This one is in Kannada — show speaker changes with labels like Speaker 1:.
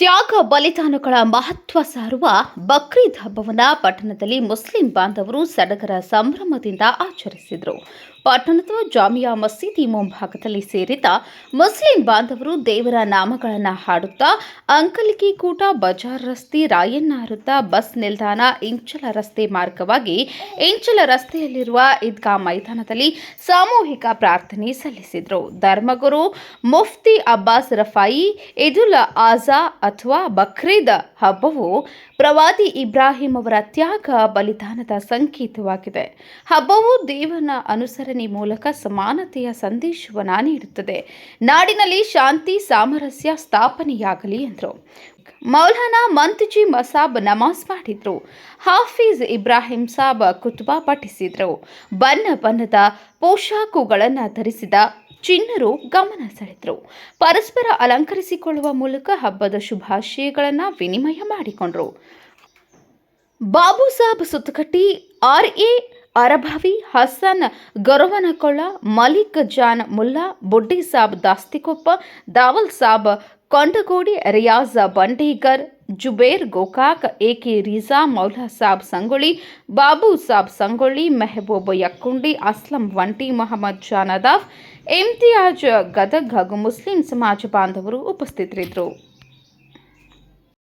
Speaker 1: ತ್ಯಾಗ ಬಲಿದಾನಗಳ ಮಹತ್ವ ಸಾರುವ ಬಕ್ರೀದ್ ಹಬ್ಬವನ್ನು ಪಟ್ಟಣದಲ್ಲಿ ಮುಸ್ಲಿಂ ಬಾಂಧವರು ಸಡಗರ ಸಂಭ್ರಮದಿಂದ ಆಚರಿಸಿದರು. ಪಟ್ಟಣದ ಜಾಮಿಯಾ ಮಸೀದಿ ಮುಂಭಾಗದಲ್ಲಿ ಸೇರಿದ ಮುಸ್ಲಿಂ ಬಾಂಧವರು ದೇವರ ನಾಮಗಳನ್ನು ಹಾಡುತ್ತಾ ಅಂಕಲಿಕಿ ಕೂಟ, ಬಜಾರ್ ರಸ್ತೆ ರಾಯಣ್ಣ ವೃತ್ತ ಬಸ್ ನಿಲ್ದಾಣ, ಇಂಚಲ ರಸ್ತೆ ಮಾರ್ಗವಾಗಿ ಇಂಚಲ ರಸ್ತೆಯಲ್ಲಿರುವ ಈದ್ಗಾ ಮೈದಾನದಲ್ಲಿ ಸಾಮೂಹಿಕ ಪ್ರಾರ್ಥನೆ ಸಲ್ಲಿಸಿದರು. ಧರ್ಮಗುರು ಮುಫ್ತಿ ಅಬ್ಬಾಸ್ ರಫಾಯಿ, ಇದುಲ್ ಆಜಾ ಅಥವಾ ಬಕ್ರೀದ್ ಹಬ್ಬವು ಪ್ರವಾದಿ ಇಬ್ರಾಹಿಂ ಅವರ ತ್ಯಾಗ ಬಲಿದಾನದ ಸಂಕೇತವಾಗಿದೆ. ಹಬ್ಬವು ದೇವನ ಅನುಸರಣೆ ಮೂಲಕ ಸಮಾನತೆಯ ಸಂದೇಶವನ್ನು ನೀಡುತ್ತದೆ. ನಾಡಿನಲ್ಲಿ ಶಾಂತಿ ಸಾಮರಸ್ಯ ಸ್ಥಾಪನೆಯಾಗಲಿ ಎಂದರು. ಮೌಲಾನಾ ಮಂತ್ಜಿ ಮಸಾಬ್ ನಮಾಜ್ ಮಾಡಿದ್ರು. ಹಾಫೀಜ್ ಇಬ್ರಾಹಿಂ ಸಾಬ್ ಕುತುಬಾ ಪಠಿಸಿದ್ರು. ಬಣ್ಣ ಬಣ್ಣದ ಪೋಷಾಕುಗಳನ್ನು ಧರಿಸಿದ ಚಿನ್ನರು ಗಮನ ಸೆಳೆದರು. ಪರಸ್ಪರ ಅಲಂಕರಿಸಿಕೊಳ್ಳುವ ಮೂಲಕ ಹಬ್ಬದ ಶುಭಾಶಯಗಳನ್ನು ವಿನಿಮಯ ಮಾಡಿಕೊಂಡರು. Babu Sab Suttakatti, R A Arabhavi, Hasan Goravanakolla Malik Jan Mulla, Buddi Sab Dastikoppa, Daval Sab, Kondagodi, Riyaz Bandegar Zubair, Gokak, AK Riza Moula Sab Sangolli, Babu Sab Sangolli, Mehaboob Yakkundi, Aslam Vanti Mohammad Janadaf, Imtiyaz Gadag ಹಾಗೂ ಮುಸ್ಲಿಂ ಸಮಾಜ ಬಾಂಧವರು ಉಪಸ್ಥಿತರಿದ್ದರು.